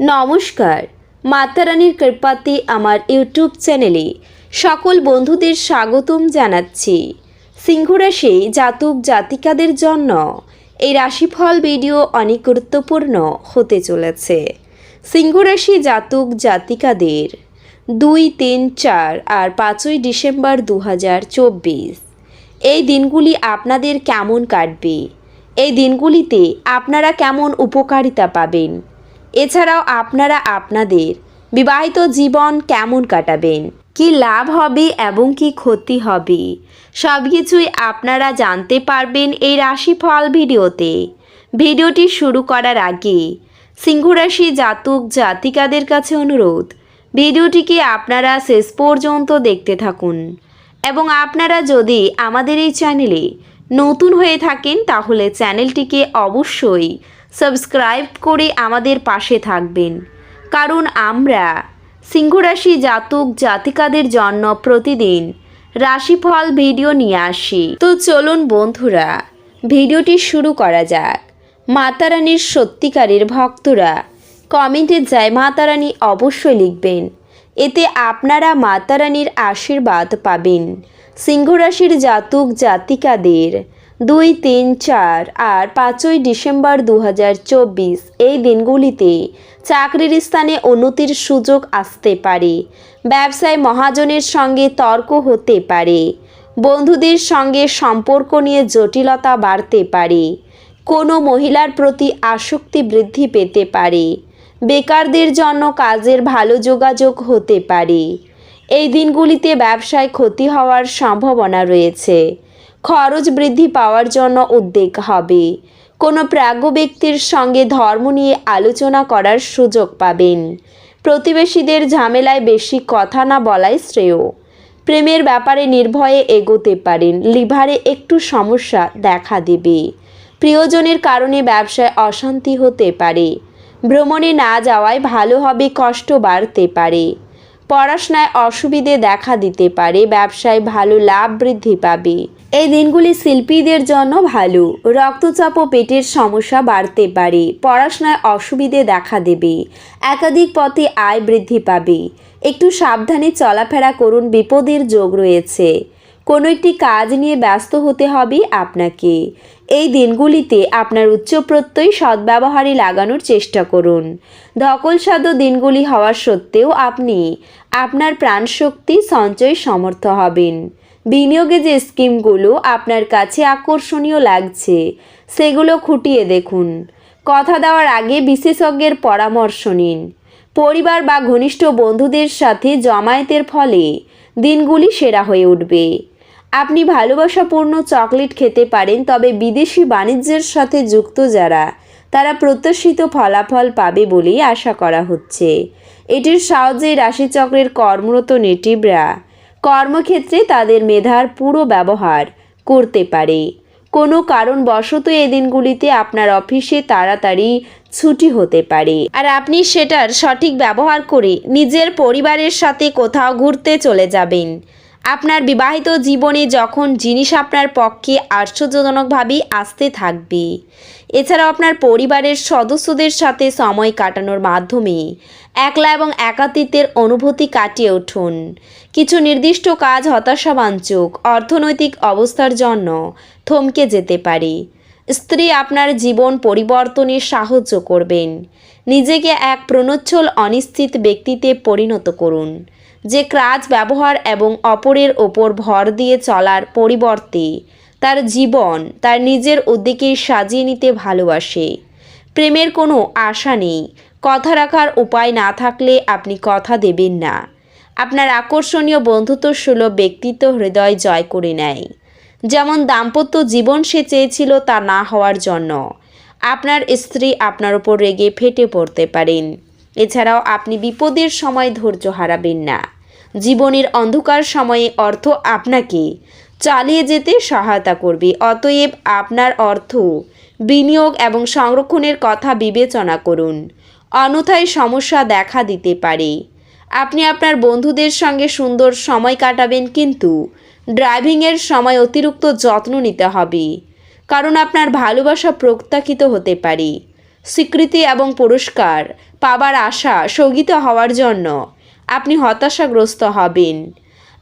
নমস্কার। মাতারানীর কৃপাতে আমার ইউটিউব চ্যানেলে সকল বন্ধুদের স্বাগতম জানাচ্ছি। সিংহরাশি জাতক জাতিকাদের জন্য এই রাশিফল ভিডিও অনেক গুরুত্বপূর্ণ হতে চলেছে। সিংহরাশি জাতক জাতিকাদের দুই, তিন, চার আর পাঁচই ডিসেম্বর দু হাজার চব্বিশ। এই দিনগুলি আপনাদের কেমন কাটবে? এই দিনগুলিতে আপনারা কেমন উপকারিতা পাবেন? এছাড়াও আপনারা আপনাদের বিবাহিত জীবন কেমন কাটাবেন? কি লাভ হবে এবং কি ক্ষতি হবে? সব কিছুই আপনারা জানতে পারবেন এই রাশিফল ভিডিওতে। ভিডিওটি শুরু করার আগে সিংহরাশি জাতক জাতিকাদের কাছে অনুরোধ, ভিডিওটিকে আপনারা শেষ পর্যন্ত দেখতে থাকুন। এবং আপনারা যদি আমাদের এই চ্যানেলে নতুন হয়ে থাকেন তাহলে চ্যানেলটিকে অবশ্যই সাবস্ক্রাইব করে আমাদের পাশে থাকবেন। কারণ আমরা সিংহরাশি জাতক জাতিকাদের জন্য প্রতিদিন রাশিফল ভিডিও নিয়ে আসি। তো চলুন বন্ধুরা, ভিডিওটি শুরু করা যাক। মাতারানীর সত্যিকারের ভক্তরা কমেন্টে জয় মাতারানি অবশ্যই লিখবেন। এতে আপনারা মাতারানীর আশীর্বাদ পাবেন। সিংহরাশির জাতক জাতিকাদের দুই, তিন, চার আর পাঁচই ডিসেম্বর দু হাজার চব্বিশ এই দিনগুলিতে চাকরির স্থানে উন্নতির সুযোগ আসতে পারে। ব্যবসায় মহাজনের সঙ্গে তর্ক হতে পারে। বন্ধুদের সঙ্গে সম্পর্ক নিয়ে জটিলতা বাড়তে পারে। কোনো মহিলার প্রতি আসক্তি বৃদ্ধি পেতে পারে। বেকারদের জন্য কাজের ভালো যোগাযোগ হতে পারে। এই দিনগুলিতে ব্যবসায় ক্ষতি হওয়ার সম্ভাবনা রয়েছে। খরচ বৃদ্ধি পাওয়ার জন্য উদ্বেগ হবে। কোনো প্রাজ্ঞ ব্যক্তির সঙ্গে ধর্ম নিয়ে আলোচনা করার সুযোগ পাবেন। প্রতিবেশীদের ঝামেলায় বেশি কথা না বলাই শ্রেয়। প্রেমের ব্যাপারে নির্ভয়ে এগোতে পারেন, লিভারে একটু সমস্যা দেখা দেবে। প্রিয়জনের কারণে ব্যবসায় অশান্তি হতে পারে। ভ্রমণে না যাওয়ায় ভালো হবে কষ্ট বাড়তে পারে। পড়াশোনায় অসুবিধে দেখা দিতে পারে, ব্যবসায় ভালো লাভ বৃদ্ধি পাবে। এই দিনগুলি শিল্পীদের জন্য ভালো। রক্তচাপ ও পেটের সমস্যা বাড়তে পারে। পড়াশোনায় অসুবিধে দেখা দেবে। একাধিক পথে আয় বৃদ্ধি পাবে। একটু সাবধানে চলাফেরা করুন, বিপদের যোগ রয়েছে। কোনো একটি কাজ নিয়ে ব্যস্ত হতে হবে আপনাকে। এই দিনগুলিতে আপনার উচ্চ প্রত্যয় সদ্ব্যবহারে লাগানোর চেষ্টা করুন। ধকলসাধ্য দিনগুলি হওয়া সত্ত্বেও আপনি আপনার প্রাণশক্তি সঞ্চয় সমর্থ হবেন। বিনিয়োগে যে স্কিমগুলো আপনার কাছে আকর্ষণীয় লাগছে, সেগুলো খুঁটিয়ে দেখুন। কথা দেওয়ার আগে বিশেষজ্ঞের পরামর্শ নিন। পরিবার বা ঘনিষ্ঠ বন্ধুদের সাথে জমায়েতের ফলে দিনগুলি সেরা হয়ে উঠবে। আপনি ভালোবাসাপূর্ণ চকলেট খেতে পারেন, তবে বিদেশি বাণিজ্যের সাথে যুক্ত যারা, তারা প্রত্যাশিত ফলাফল পাবে বলেই আশা করা হচ্ছে। এটির সাহায্যে রাশিচক্রের কর্মরত নেটিভরা কর্মক্ষেত্রে তাদের মেধার পুরো ব্যবহার করতে পারে। কোনো কারণবশত এই দিনগুলিতে আপনার অফিসে তাড়াতাড়ি ছুটি হতে পারে। আর আপনি সেটার সঠিক ব্যবহার করে নিজের পরিবারের সাথে কোথাও ঘুরতে চলে যাবেন। আপনার বিবাহিত জীবনে যখন জিনিস আপনার পক্ষে আশ্চর্যজনকভাবেই আসতে থাকবে। এছাড়াও আপনার পরিবারের সদস্যদের সাথে সময় কাটানোর মাধ্যমে একলা এবং একাতিত্বের অনুভূতি কাটিয়ে উঠুন। কিছু নির্দিষ্ট কাজ হতাশাবাঞ্চক, অর্থনৈতিক অবস্থার জন্য থমকে যেতে পারে। স্ত্রী আপনার জীবন পরিবর্তনে সাহায্য করবেন। নিজেকে এক প্রণোচ্ছল, অনিশ্চিত ব্যক্তিতে পরিণত করুন। যে কাজ ব্যবহার এবং অপরের ওপর ভর দিয়ে চলার পরিবর্তে তার জীবন তার নিজের উদ্যোগে সাজিয়ে নিতে ভালোবাসে। প্রেমের কোনো আশা নেই কথা রাখার উপায় না থাকলে আপনি কথা দেবেন না। আপনার আকর্ষণীয় বন্ধুত্ব সুলভ ব্যক্তিত্ব হৃদয় জয় করে নেয়। যেমন দাম্পত্য জীবন সে চেয়েছিল তা না হওয়ার জন্য। আপনার স্ত্রী আপনার উপর রেগে ফেটে পড়তে পারেন। এছাড়াও আপনি বিপদের সময় ধৈর্য হারাবেন না। জীবনের অন্ধকার সময়ে অর্থ আপনাকে চালিয়ে যেতে সহায়তা করবে। অতএব আপনার অর্থ বিনিয়োগ এবং সংরক্ষণের কথা বিবেচনা করুন। অন্যথায় সমস্যা দেখা দিতে পারে। আপনি আপনার বন্ধুদের সঙ্গে সুন্দর সময় কাটাবেন কিন্তু ড্রাইভিংয়ের সময় অতিরিক্ত যত্ন নিতে হবে, কারণ আপনার ভালোবাসা প্রত্যাখিত হতে পারে। স্বীকৃতি এবং পুরস্কার পাবার আশা স্থগিত হওয়ার জন্য আপনি হতাশাগ্রস্ত হবেন।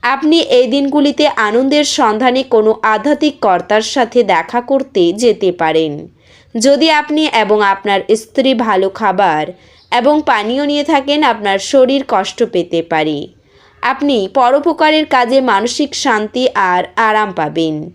আপনি এই দিনগুলিতে আনন্দের সন্ধানে কোনো আধ্যাত্মিক কর্তার সাথে দেখা করতে যেতে পারেন। যদি আপনি এবং আপনার স্ত্রী ভালো খাবার এবং পানীয় নিয়ে থাকেন, আপনার শরীর কষ্ট পেতে পারে। আপনি পরোপকারের কাজে মানসিক শান্তি আর আরাম পাবেন।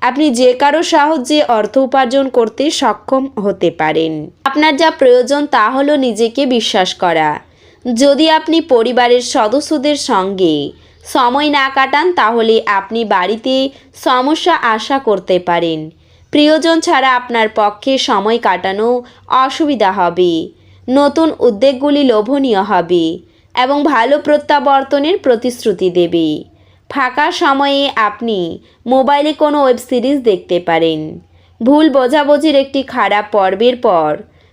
আপনি যে কারও সাহায্যে অর্থ উপার্জন করতে সক্ষম হতে পারেন। আপনার যা প্রয়োজন তা হলো নিজেকে বিশ্বাস করা। যদি আপনি পরিবারের সদস্যদের সঙ্গে সময় না কাটান, তাহলে আপনি বাড়িতে সমস্যা আশা করতে পারেন। প্রিয়জন ছাড়া আপনার পক্ষে সময় কাটানো অসুবিধা হবে। নতুন উদ্যোগগুলি লোভনীয় হবে এবং ভালো প্রত্যাবর্তনের প্রতিশ্রুতি দেবে। ফাঁকা সময়ে আপনি মোবাইলে কোনো ওয়েব সিরিজ দেখতে পারেন। ভুল বোঝাবুঝির একটি খারাপ পর্বের পর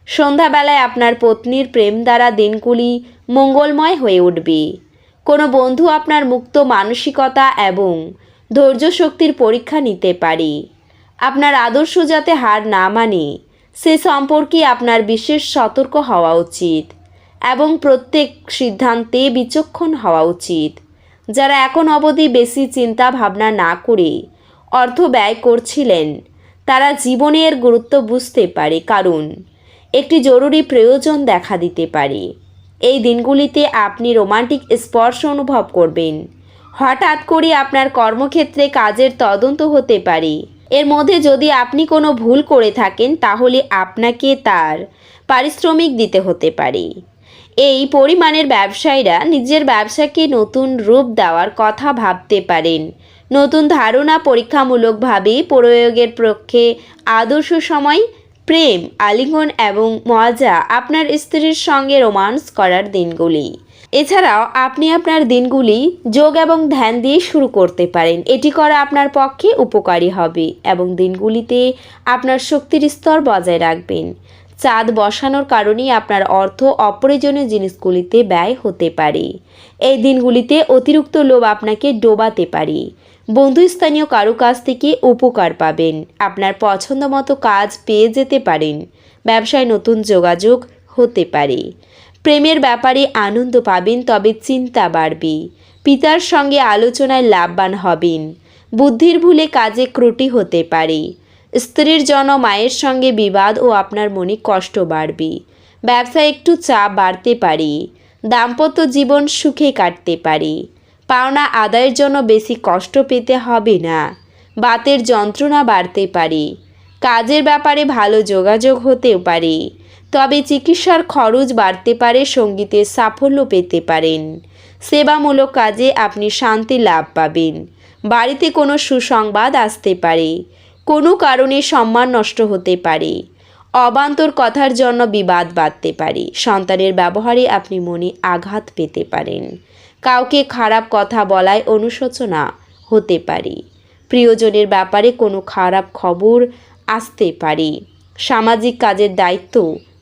সন্ধ্যাবেলায় আপনার পত্নীর প্রেম দ্বারা দিনগুলি মঙ্গলময় হয়ে উঠবে। কোনো বন্ধু আপনার মুক্ত মানসিকতা এবং ধৈর্য শক্তির পরীক্ষা নিতে পারে। আপনার আদর্শ যাতে হার না মানে সে সম্পর্কে আপনার বিশেষ সতর্ক হওয়া উচিত এবং প্রত্যেক সিদ্ধান্তে বিচক্ষণ হওয়া উচিত। যারা এখন অবধি বেশি চিন্তা ভাবনা না করে অর্থ ব্যয় করছিলেন, তারা জীবনের গুরুত্ব বুঝতে পারে কারণ একটি জরুরি প্রয়োজন দেখা দিতে পারে। এই দিনগুলিতে আপনি রোমান্টিক স্পর্শ অনুভব করবেন। হঠাৎ করে আপনার কর্মক্ষেত্রে কাজের তদন্ত হতে পারে। এর মধ্যে যদি আপনি কোনো ভুল করে থাকেন, তাহলে আপনাকে তার পারিশ্রমিক দিতে হতে পারে। এই পরিমাণের ব্যবসায়ীরা নিজের ব্যবসাকে নতুন রূপ দেওয়ার কথা ভাবতে পারেন। নতুন ধারণা পরীক্ষামূলকভাবে প্রয়োগের পক্ষে আদর্শ সময়, প্রেম, আলিঙ্গন এবং মজা আপনার স্ত্রীর সঙ্গে রোমান্স করার দিনগুলি। এছাড়াও আপনি আপনার দিনগুলি যোগ এবং ধ্যান দিয়ে শুরু করতে পারেন। এটি করা আপনার পক্ষে উপকারী হবে এবং দিনগুলিতে আপনার শক্তির স্তর বজায় রাখবেন। চাঁদ বসানোর কারণেই আপনার অর্থ অপ্রয়োজনীয় জিনিসগুলিতে ব্যয় হতে পারে। এই দিনগুলিতে অতিরিক্ত লোভ আপনাকে ডোবাতে পারে। বন্ধুস্থানীয় কারও কাছ থেকে উপকার পাবেন। আপনার পছন্দ মতো কাজ পেয়ে যেতে পারেন। ব্যবসায় নতুন যোগাযোগ হতে পারে। প্রেমের ব্যাপারে আনন্দ পাবেন, তবে চিন্তা বাড়বে। পিতার সঙ্গে আলোচনায় লাভবান হবেন। বুদ্ধির ভুলে কাজে ক্রুটি হতে পারে। স্ত্রীর জন্য মায়ের সঙ্গে বিবাদ ও আপনার মনে কষ্ট বাড়বে। ব্যবসায় একটু চাপ বাড়তে পারে। দাম্পত্য জীবন সুখে কাটতে পারে। পাওনা আদায়ের জন্য বেশি কষ্ট পেতে হবে না। বাতের যন্ত্রণা বাড়তে পারে। কাজের ব্যাপারে ভালো যোগাযোগ হতেও পারে। তবে চিকিৎসার খরচ বাড়তে পারে সঙ্গীতে সাফল্য পেতে পারেন। সেবামূলক কাজে আপনি শান্তি লাভ পাবেন। বাড়িতে কোনো সুসংবাদ আসতে পারে। কোনো কারণে সম্মান নষ্ট হতে পারে। অবান্তর কথার জন্য বিবাদ বাঁধতে পারে। সন্তানের ব্যবহারে আপনি মনে আঘাত পেতে পারেন। কাউকে খারাপ কথা বলায় অনুশোচনা হতে পারে। প্রিয়জনের ব্যাপারে কোনো খারাপ খবর আসতে পারে। সামাজিক কাজের দায়িত্ব